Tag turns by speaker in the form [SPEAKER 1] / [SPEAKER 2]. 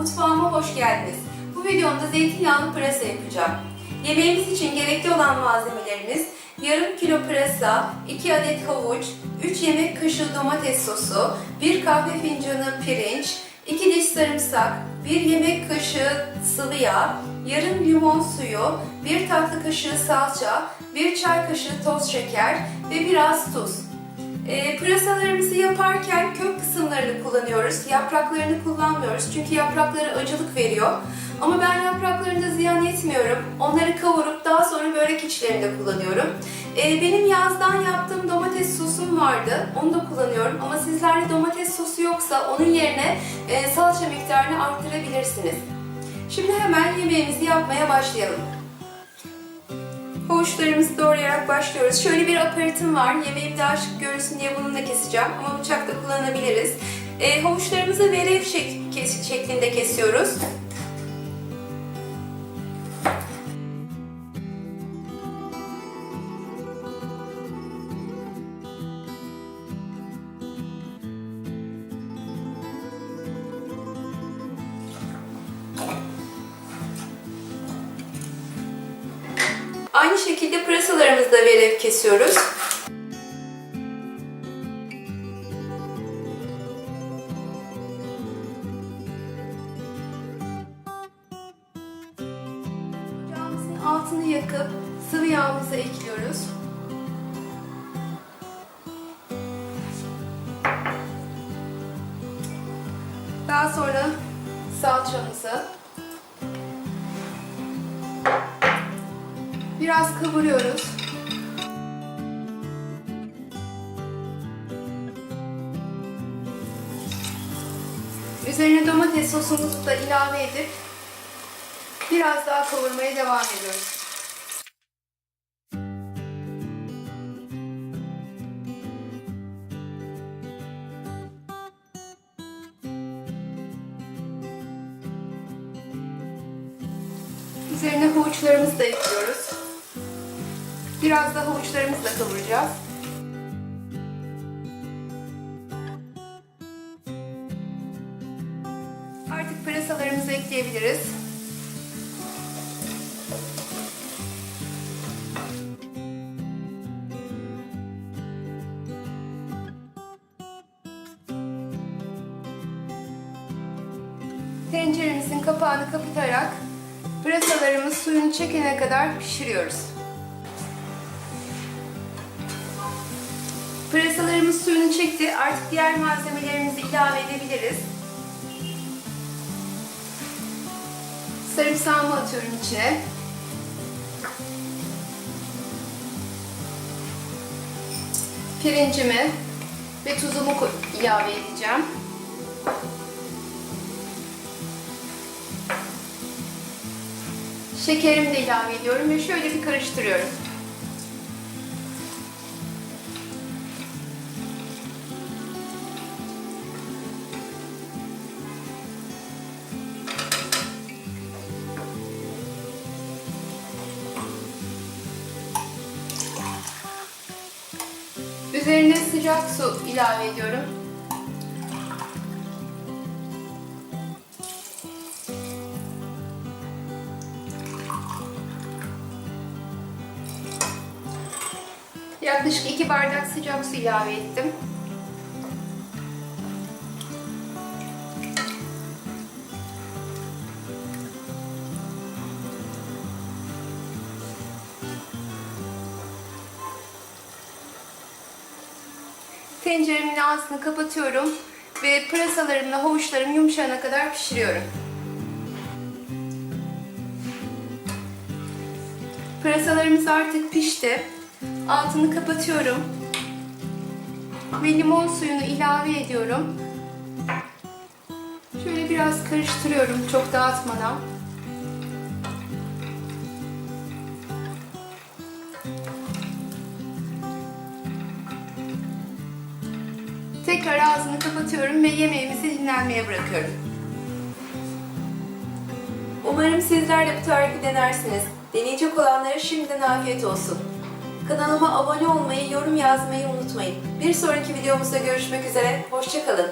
[SPEAKER 1] Mutfağıma hoş geldiniz. Bu videomda zeytinyağlı pırasa yapacağım. Yemeğimiz için gerekli olan malzemelerimiz yarım kilo pırasa, 2 adet havuç, 3 yemek kaşığı domates sosu, 1 kahve fincanı pirinç, 2 diş sarımsak, 1 yemek kaşığı sıvı yağ, yarım limon suyu, 1 tatlı kaşığı salça, 1 çay kaşığı toz şeker ve biraz tuz. E, pırasalarımızı yaparken kök kısımlarını kullanıyoruz. Yapraklarını kullanmıyoruz çünkü yaprakları acılık veriyor. Ama ben yapraklarını ziyan etmiyorum. Onları kavurup daha sonra börek içlerinde kullanıyorum. E, benim yazdan yaptığım domates sosum vardı. Onu da kullanıyorum. Ama sizlerde domates sosu yoksa onun yerine e, salça miktarını arttırabilirsiniz. Şimdi hemen yemeğimizi yapmaya başlayalım. Havuçlarımızı doğrayarak başlıyoruz. Şöyle bir aparatim var. Yemeğim daha şık görünsün diye bununla keseceğim. Ama bıçak da kullanabiliriz. E, havuçlarımızı verev şek- şeklinde kesiyoruz. Aynı şekilde pırasalarımızı da verev kesiyoruz. Ocağımızın altını yakıp sıvı yağımızı ekliyoruz. Daha sonra salçamızı Biraz kavuruyoruz. Üzerine domates sosumuzu da ilave edip biraz daha kavurmaya devam ediyoruz. Üzerine havuçlarımızı da ekliyoruz. Biraz da havuçlarımızı da kavuracağız. Artık pırasalarımızı ekleyebiliriz. Tenceremizin kapağını kapatarak pırasalarımız suyunu çekene kadar pişiriyoruz. Pırasalarımız suyunu çekti. Artık diğer malzemelerimizi ilave edebiliriz. Sarımsağımı atıyorum içine. Pirincimi ve tuzumu ilave edeceğim. Şekerimi de ilave ediyorum ve şöyle bir karıştırıyorum. Üzerine sıcak su ilave ediyorum. Yaklaşık 2 bardak sıcak su ilave ettim. Tenceremin ağzını kapatıyorum ve pırasalarımla havuçlarım yumuşayana kadar pişiriyorum. Pırasalarımız artık pişti. Altını kapatıyorum. Ve limon suyunu ilave ediyorum. Şöyle biraz karıştırıyorum çok dağıtmadan. Tekrar ağzını kapatıyorum ve yemeğimizi dinlenmeye bırakıyorum. Umarım sizler de bu tarifi denersiniz. Deneyecek olanlara şimdiden afiyet olsun. Kanalıma abone olmayı, yorum yazmayı unutmayın. Bir sonraki videomuzda görüşmek üzere, hoşçakalın.